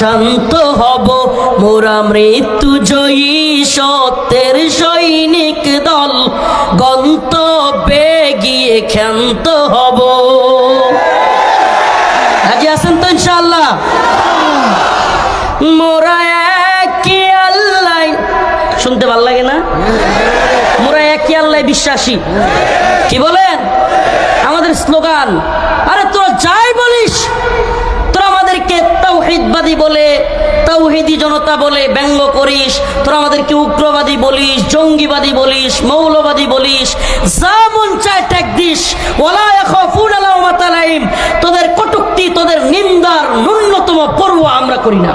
শান্ত হব। মোরা মৃত্যু জয়ী সত্যের সৈনিক দল। গন্তব্যে গিয়ে ক্ষান্ত হব। রাজি আছেন তো ইনশাআল্লাহ? মোরা একই আল্লাহ। শুনতে ভালো লাগে না? মোরা একই আল্লাহ বিশ্বাসী। কি বলেন? আমাদের স্লোগান, আরে তোরা যাই বলিস তোরা আমাদেরকে তাওহিদবাদী বলে, তাওহিদি জনতা বলে ব্যঙ্গ করিস, তোরা আমাদেরকে উগ্রবাদী বলিস, জঙ্গিবাদী বলিস, মৌলবাদী বলিস, যা মন চায় ট্যাগ দিস ওলা তোদের কটুক্তি, তোদের নিন্দার ন্যূনতম পর্ব আমরা করি না।